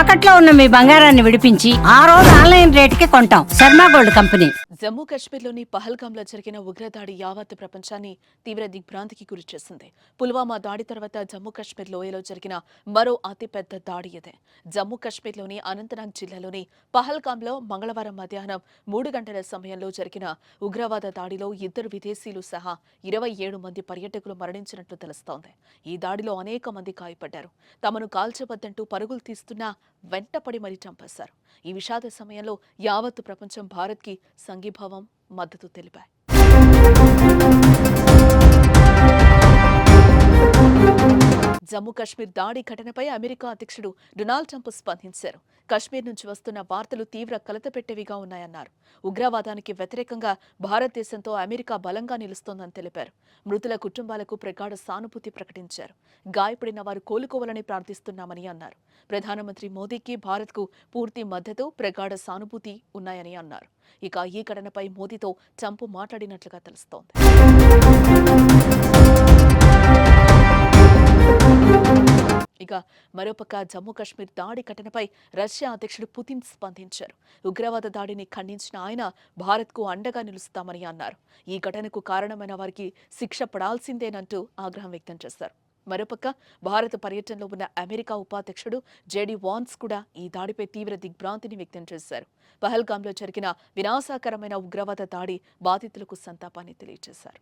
తాకట్లో ఉన్న మీ బంగారాన్ని విడిపించి ఆ రోజు ఆన్లైన్ రేటుకి కొంటాం. Sharma gold company. జమ్మూ కాశ్మీర్లోని పహల్గామ్లో జరిగిన ఉగ్రదాడి యావత్ ప్రపంచాన్ని తీవ్ర దిగ్భ్రాంతికి గురిచేసింది. పుల్వామా దాడి తర్వాత జమ్మూ కాశ్మీర్ లోయలో జరిగిన మరో అతిపెద్ద దాడి ఇదే. జమ్మూ కాశ్మీర్లోని అనంతనాగ్ జిల్లాలోని పహల్గామ్లో మంగళవారం మధ్యాహ్నం మూడు గంటల సమయంలో జరిగిన ఉగ్రవాద దాడిలో ఇద్దరు విదేశీయులు సహా ఇరవై ఏడు మంది పర్యటకులు మరణించినట్లు తెలుస్తోంది. ఈ దాడిలో అనేక మంది గాయపడ్డారు. తమను కాల్చవద్దంటూ పరుగులు తీస్తున్నా వెంటపడి మరీ చంపేశారు. ఈ విషాద సమయంలో యావత్ ప్రపంచం భారత్కి సంఘీభావం మద్దతు తెలిపాయి. జమ్మూ కాశ్మీర్ దాడి ఘటనపై అమెరికా అధ్యక్షుడు డొనాల్డ్ ట్రంప్ స్పందించారు. కాశ్మీర్ నుంచి వస్తున్న వార్తలు తీవ్ర కలతపెట్టేవిగా ఉన్నాయన్నారు. ఉగ్రవాదానికి వ్యతిరేకంగా భారతదేశంతో అమెరికా బలంగా నిలుస్తోందని తెలిపారు. మృతుల కుటుంబాలకు ప్రగాఢ సానుభూతి ప్రకటించారు. గాయపడిన వారు కోలుకోవాలని ప్రార్థిస్తున్నామని అన్నారు. ప్రధానమంత్రి మోదీకి భారత్కు పూర్తి మద్దతు ప్రగాఢ సానుభూతి ఉన్నాయని అన్నారు. ఇక ఈ ఘటనపై మోదీతో ట్రంప్ మాట్లాడినట్లుగా తెలుస్తోంది. ఇక మరోపక్క జమ్మూ కాశ్మీర్ దాడి ఘటనపై రష్యా అధ్యక్షుడు పుతిన్ స్పందించారు. ఉగ్రవాద దాడిని ఖండించిన ఆయన భారత్కు అండగా నిలుస్తామని అన్నారు. ఈ ఘటనకు కారణమైన వారికి శిక్ష పడాల్సిందేనంటూ ఆగ్రహం వ్యక్తం చేశారు. మరోపక్క భారత పర్యటనలో ఉన్న అమెరికా ఉపాధ్యక్షుడు జేడీ వాన్స్ కూడా ఈ దాడిపై తీవ్ర దిగ్భ్రాంతిని వ్యక్తం చేశారు. పహల్గాంలో జరిగిన వినాశకరమైన ఉగ్రవాద దాడి బాధితులకు సంతాపాన్ని తెలియజేశారు.